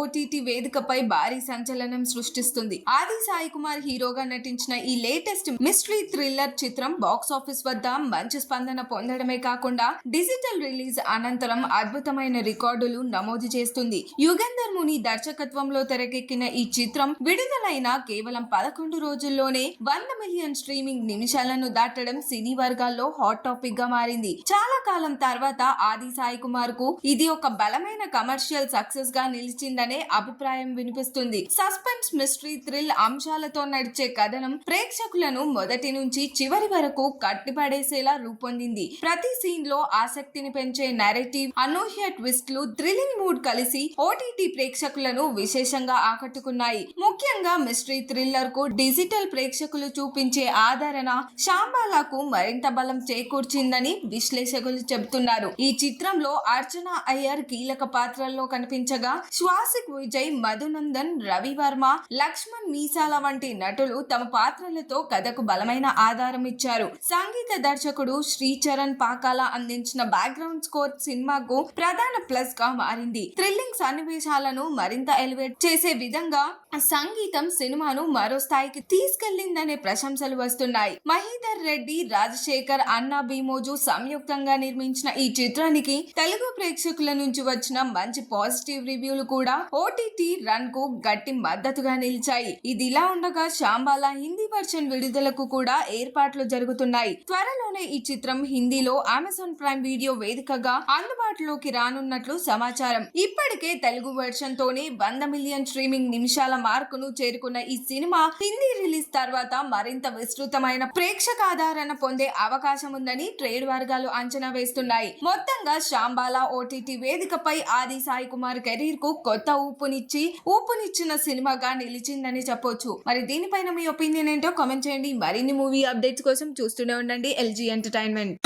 OTT వేదికపై భారీ సంచలనం సృష్టిస్తుంది. ఆది సాయి కుమార్ హీరోగా నటించిన ఈ లేటెస్ట్ మిస్టరీ థ్రిల్లర్ చిత్రం బాక్స్ ఆఫీస్ వద్ద మంచి స్పందన పొందడమే కాకుండా డిజిటల్ రిలీజ్ అనంతరం అద్భుతమైన రికార్డులు నమోదు చేస్తుంది. యుగంధర్ ముని దర్శకత్వంలో తెరకెక్కిన ఈ చిత్రం విడుదలైన కేవలం పదకొండు రోజుల్లోనే వంద మిలియన్ స్ట్రీమింగ్ నిమిషాలను దాటడం సినీ వర్గాల్లో హాట్ టాపిక్గా మారింది. చాలా కాలం తర్వాత ఆది సాయి కుమార్కు ఇది ఒక బలమైన కమర్షియల్ సక్సెస్గా నిలిచిందని అభిప్రాయం వినిపిస్తుంది. సస్పెన్స్ మిస్టరీ థ్రిల్ అంశాలతో నడిచే కథనం ప్రేక్షకులను మొదటి నుంచి చివరి వరకు కట్టిపడేసేలా రూపొందింది. ప్రతి సీన్లో ఆసక్తిని పెంచే నరేటివ్ అనూహ్య ట్విస్ట్లు థ్రిల్లింగ్ మూడ్ కలిసి ఓటీటీ ప్రేక్షకులను విశేషంగా ఆకట్టుకున్నాయి. ముఖ్యంగా మిస్టరీ థ్రిల్లర్కు డిజిటల్ ప్రేక్షకులు చూపించే ఆదరణ శాంబాలాకు మరింత బలం చేకూర్చిందని విశ్లేషకులు చెబుతున్నారు. ఈ చిత్రంలో అర్చన అయ్యర్ కీలక పాత్రల్లో కనిపించగా శ్వాస కౌశిక్ విజయ్ మధునందన్ రవివర్మ లక్ష్మణ్ మీసాల వంటి నటులు తమ పాత్రలతో కథకు బలమైన ఆధారం ఇచ్చారు. సంగీత దర్శకుడు శ్రీచరణ్ పాకాల అందించిన బ్యాక్గ్రౌండ్ స్కోర్ సినిమాకు ప్రధాన ప్లస్గా మారింది. థ్రిల్లింగ్ సన్నివేశాలను మరింత ఎలివేట్ చేసే విధంగా సంగీతం సినిమాను మరో స్థాయికి తీసుకెళ్ళిందనే ప్రశంసలు వస్తున్నాయి. మహీధర్ రెడ్డి రాజశేఖర్ అన్నా భీమోజు సంయుక్తంగా నిర్మించిన ఈ చిత్రానికి తెలుగు ప్రేక్షకుల నుంచి వచ్చిన మంచి పాజిటివ్ రివ్యూలు కూడా ఓటీటీ రన్కు గట్టి మద్దతుగా నిలిచాయి. ఇది ఇలా ఉండగా శాంబాల హిందీ వర్షన్ విడుదలకు కూడా ఏర్పాట్లు జరుగుతున్నాయి. త్వరలోనే ఈ చిత్రం హిందీలో అమెజాన్ ప్రైమ్ వీడియో వేదికగా అందుబాటులోకి రానున్నట్లు సమాచారం. ఇప్పటికే తెలుగు వెర్షన్ తోనే వంద మిలియన్ స్ట్రీమింగ్ నిమిషాల మార్కును చేరుకున్న ఈ సినిమా హిందీ రిలీజ్ తర్వాత మరింత విస్తృతమైన ప్రేక్షక ఆధారణ పొందే అవకాశం ఉందని ట్రేడ్ వర్గాలు అంచనా వేస్తున్నాయి. మొత్తంగా శాంబాల ఓటీటీ వేదికపై ఆది సాయి కుమార్ కెరీర్కు కొత్త ఊపునిచ్చి ఊపునిచ్చిన సినిమాగా నిలిచిందని చెప్పొచ్చు. మరి దీనిపైన మీ ఒపీనియన్ ఏంటో కామెంట్ చేయండి. మరిన్ని మూవీ అప్డేట్స్ కోసం చూస్తూనే ఉండండి ఎల్జీ ఎంటర్టైన్మెంట్.